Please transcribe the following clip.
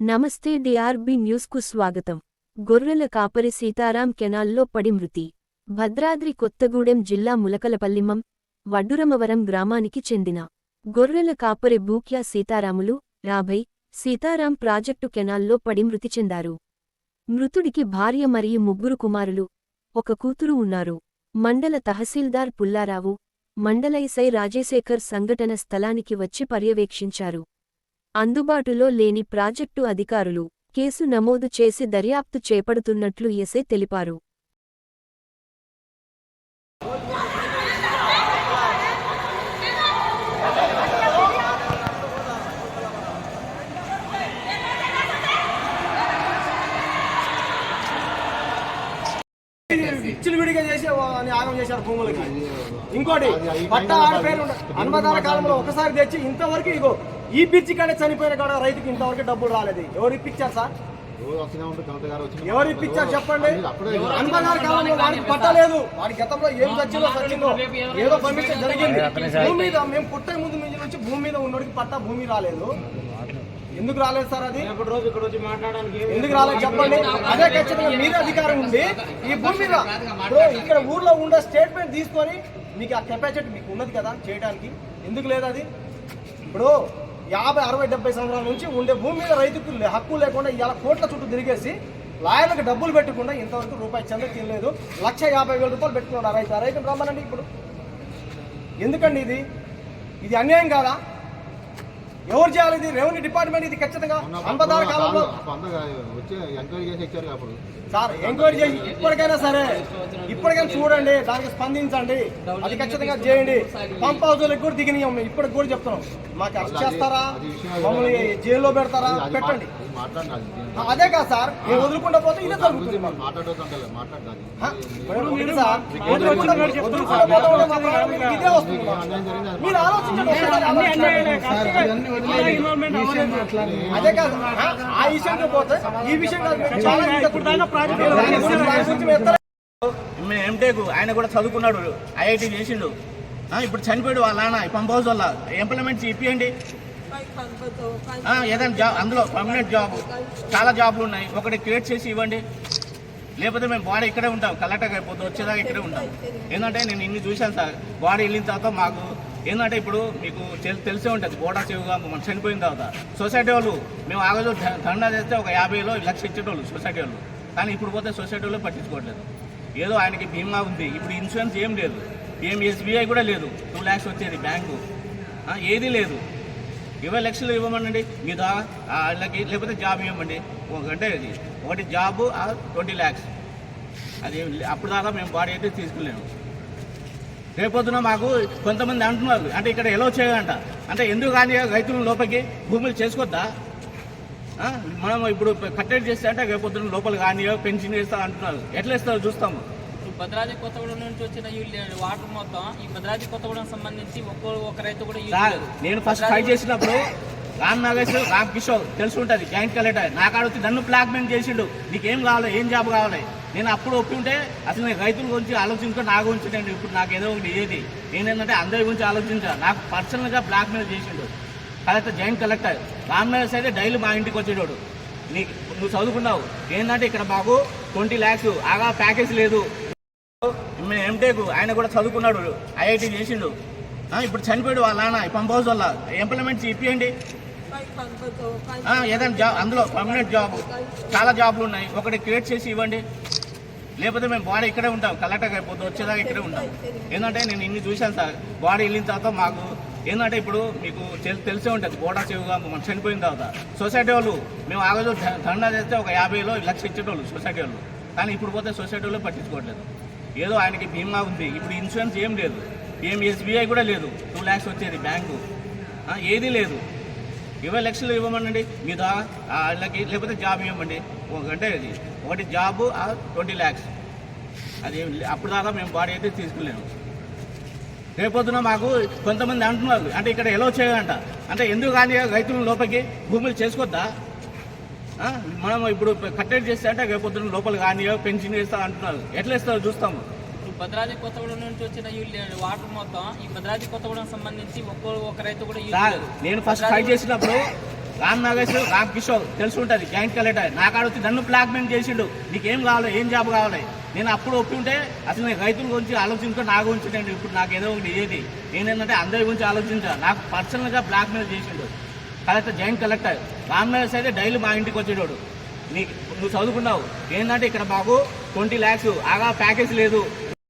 నమస్తే డిఆర్బి న్యూస్కు స్వాగతం. గొర్రెల కాపరి సీతారాం కెనాల్లో పడి మృతి. భద్రాద్రి కొత్తగూడెం జిల్లా ములకలపల్లిమం వడ్డురమవరం గ్రామానికి చెందిన గొర్రెల కాపరి బూక్యా సీతారాములు యాభై సీతారాం ప్రాజెక్టు కెనాల్లో పడి మృతి చెందారు. మృతుడికి భార్య మరియు ముగ్గురు కుమారులు ఒక కూతురు ఉన్నారు. మండల తహసీల్దార్ పుల్లారావు మండలైసై రాజేశేఖర్ సంఘటన స్థలానికి వచ్చి పర్యవేక్షించారు. అందుబాటులో లేని ప్రాజెక్టు అధికారులు కేసు నమోదు చేసి దర్యాప్తు చేపడుతున్నట్లు ఎస్ఐ తెలిపారు. అని ఆగం చేశారు భూములకి. ఇంకోటి పట్ట ఆడ పేరు ఉండ- అన్మదాన కాలంలో ఒకసారి తెచ్చి ఇంతవరకు ఇగో ఈ పిచ్చి కాడే చనిపోయిన కాడ రైతుకి ఇంతవరకు డబ్బులు రాలేదు. ఎవరు ఇప్పించారు సార్? ఎవరు ఇప్పించారు చెప్పండి? అన్మదాన కాలంలో వాడికి పట్టలేదు వాడి గతంలో ఏం చచ్చిందో చచ్చిందో ఏదో పర్మిషన్ జరిగింది. భూమి మీద మేము పుట్టే ముందు నుంచి నుంచి భూమి మీద ఉన్నోడికి పట్ట భూమి రాలేదు. ఎందుకు రాలేదు సార్ అది? రోజు ఇక్కడ వచ్చి మాట్లాడడానికి ఎందుకు రాలేదు చెప్పండి. అదే ఖచ్చితంగా మీరే అధికారం ఉంది. ఈ భూమి మీద ఇక్కడ ఊర్లో ఉండే స్టేట్మెంట్ తీసుకొని మీకు ఆ కెపాసిటీ మీకు ఉన్నది కదా చేయడానికి. ఎందుకు లేదు అది? ఇప్పుడు యాభై అరవై డెబ్బై సంవత్సరాల నుంచి ఉండే భూమి మీద రైతుకు హక్కు లేకుండా ఇలా కోట్ల చుట్టూ తిరిగేసి లాయర్లకు డబ్బులు పెట్టుకుండా ఇంతవరకు రూపాయి చెంద తినలేదు. లక్ష యాభై వేల రూపాయలు పెట్టుకున్నాడు ఆ రైతు. ఆ రైతును రమ్మనండి ఇప్పుడు. ఎందుకండి ఇది? ఇది అన్యాయం కాదా? ఎవరు చేయాలి ఇది? రెవెన్యూ డిపార్ట్మెంట్ ఇది ఖచ్చితంగా. అంబదార కాలంలో. సార్ ఎంక్వైరీ చేసి ఇప్పటికైనా సరే ఇప్పటికైనా చూడండి దానికి స్పందించండి. అది ఖచ్చితంగా చేయండి. పంప్ హౌస్లకు కూడా దిగినాం ఇప్పటికి కూడా చెప్తున్నాం. మాకు అరెస్ట్ చేస్తారా? మమ్మల్ని జైల్లో పెడతారా? పెట్టండి. అది కాదు సార్ మేము వదులుకుంటా పోతే ఇదే జరుగుతుంది ఇదే వస్తుంది మీరు ఆలోచించండి. అదే కాదు ఆ, పోతే ఈ విషయం కాదు ఎంటెక్ ఆయన కూడా చదువుకున్నాడు ఐఐటి చేసిండు. ఆ, ఇప్పుడు చనిపోయాడు వాళ్ళ నాన్న పంప్ హౌస్ వల్ల. ఎంప్లాయ్మెంట్స్ ఇప్పియండి. ఆ, ఏదైనా జాబ్ అందులో పర్మనెంట్ జాబ్. చాలా జాబ్లు ఉన్నాయి. ఒకటి క్రియేట్ చేసి ఇవ్వండి. లేకపోతే మేము బాడీ ఇక్కడే ఉంటాం. కలెక్టర్ అయిపోతే వచ్చేదాకా ఇక్కడే ఉంటాం. ఏంటంటే నేను ఇన్ని చూశాను సార్. బాడీ వెళ్ళిన తర్వాత మాకు ఏంటంటే ఇప్పుడు మీకు తెలిసే ఉంటుంది. బోడా చెవుగా మనం చనిపోయిన తర్వాత. సొసైటీ వాళ్ళు మేము ఆ రోజు ధర్నా చేస్తే ఒక యాభైలో లక్ష ఇచ్చేటోళ్ళు సొసైటీ వాళ్ళు. కానీ ఇప్పుడు పోతే సొసైటీ వాళ్ళు పట్టించుకోవట్లేదు. ఏదో ఆయనకి బీమా ఉంది. ఇప్పుడు ఇన్సూరెన్స్ ఏం లేదు. ఏం ఎస్బీఐ కూడా లేదు. టూ ల్యాక్స్ వచ్చేది బ్యాంకు. ఏది ఏదీ లేదు. ఇరవై లక్షలు ఇవ్వమనండి. మీద వాళ్ళకి లేకపోతే జాబ్ ఇవ్వమండి. ఒక- అంటే ఇది ఒకటి జాబు ట్వంటీ ల్యాక్స్. అది ఏం అప్పుడు దాకా మేము బాడీ అయితే తీసుకులేము రేపొద్దున మాకు కొంతమంది అంటున్నారు అంటే ఇక్కడ ఎలా చేయాలంట అంటే ఎందుకు కానీ రైతుల లోపలికి? భూములు చేసుకోవద్దా ఆ? మనం ఇప్పుడు కట్టెట్ చేస్తే అంటే రేపొద్దున లోపల కానీ పెన్షన్ ఇస్తా అంటున్నారు. ఎట్లా ఇస్తారో చూస్తాము భద్రాద్రి కొత్తగూడెం నుంచి వచ్చిన వాటర్ మొత్తం ఈ భద్రాద్రి కొత్తగూడెం సంబంధించి ఒక్కో ఒక రైతు కూడా. నేను ఫస్ట్ ఫైట్ చేసినప్పుడు రామ్ నాగేశ్వర్ రామ్ కిషోర్ తెలిసి ఉంటుంది జాయింట్ కలెక్టర్. నా కాడ వచ్చి నన్ను బ్లాక్మెయిల్ చేసిండు. నీకేం కావాలి ఏం జాబ్ కావాలి? నేను అప్పుడు ఒప్పి ఉంటే అసలు నేను రైతుల గురించి ఆలోచించుకో నా గురించి నేను ఇప్పుడు నాకు ఏదో ఒకటి ఏది నేనేంటంటే అందరి గురించి ఆలోచించా. నాకు పర్సనల్గా బ్లాక్మెయిల్ చేసిండు. Collector joint collector. Ramnagar Nageshwar అయితే డైలీ మా ఇంటికి వచ్చేటోడు. నీ నువ్వు చదువుకున్నావు. ఏంటంటే ఇక్కడ మాకు ట్వంటీ ల్యాక్స్. ఆగా ప్యాకేజ్ లేదు. మేము ఆయన కూడా చదువుకున్నాడు. ఐఐటి చేసిండు. ఇప్పుడు చనిపోయాడు వాళ్ళ నాన్న. ఈ పంప్ హౌస్ వల్ల. ఎంప్లాయ్మెంట్స్ ఇప్పియండి. ఏదైనా జాబ్ అందులో పర్మనెంట్ జాబ్. చాలా జాబ్లు ఉన్నాయి. ఒకటి క్రియేట్ చేసి ఇవ్వండి. లేకపోతే మేము బాడీ ఇక్కడే ఉంటాం కలెక్టర్ అయిపోతే వచ్చేదాకా ఇక్కడే ఉంటాం. ఏంటంటే నేను ఇన్ని చూశాను సార్ బాడీ వెళ్ళిన తర్వాత మాకు ఏంటంటే ఇప్పుడు మీకు తెలిసే ఉంటుంది బోడా చెవుగా మనం చనిపోయిన తర్వాత. సొసైటీ వాళ్ళు మేము ఆ రోజు ధ- చేస్తే ఒక యాభైలో లక్ష ఇచ్చేటోళ్ళు సొసైటీ వాళ్ళు. కానీ ఇప్పుడు పోతే సొసైటీ వాళ్ళు పట్టించుకోవట్లేదు. ఏదో ఆయనకి బీమా ఉంది ఇప్పుడు ఇన్సూరెన్స్ ఏం లేదు. ఏం ఎస్బీఐ కూడా లేదు టూ ల్యాక్స్ వచ్చేది బ్యాంకు. ఏదీ లేదు. ఇరవై లక్షలు ఇవ్వమనండి మీద వాళ్ళకి లేకపోతే జాబ్ ఇవ్వమండి. ఒక- అంటే ఒకటి జాబు ట్వంటీ ల్యాక్స్. అది అప్పుడు దాకా మేము బాడీ అయితే తీసుకులేము రేపొద్దున మాకు కొంతమంది అంటున్నారు అంటే ఇక్కడ ఎలా చేయాలంట అంటే ఎందుకు కానీ రైతుల లోపలికి? భూములు చేసుకోవద్దా ఆ? మనం ఇప్పుడు కట్టెట్ చేస్తే అంటే రేపొద్దున లోపల కానీ పెన్షన్ ఇస్తా అంటున్నారు. ఎట్లా ఇస్తారో చూస్తాము? భద్రాద్రి కొత్తగూడెం నుంచి వచ్చిన ఈ లే- వాటర్ మొత్తం ఈ భద్రాద్రి కొత్తగూడెం సంబంధించి ఒక్కో ఒక రైతు కూడా. నేను ఫస్ట్ ఫైట్ చేసినప్పుడు రామ్ నగేష్ రామ్ కిషోర్ తెలిసి ఉంటుంది జాయింట్ కలెక్టర్. నాకాడ వచ్చి నన్ను బ్లాక్మెయిల్ చేసిండు. నీకేం కావాలి ఏం జాబ్ కావాలి? నేను అప్పుడు ఒప్పి ఉంటే అసలు నేను రైతుల గురించి ఆలోచించుకో నా గురించి ఉంటే ఇప్పుడు నాకు ఏదో ఒకటి ఏది? నేనేంటంటే అందరి గురించి ఆలోచించా. నాకు పర్సనల్గా బ్లాక్మెయిల్ చేసిండు. Collector joint collector. Ram Nageshwara అయితే డైలీ మా ఇంటికి వచ్చేటోడు. నీ నువ్వు చదువుకున్నావు. ఏంటంటే ఇక్కడ మాకు ట్వంటీ ల్యాక్స్ ఆగా ప్యాకేజ్ లేదు.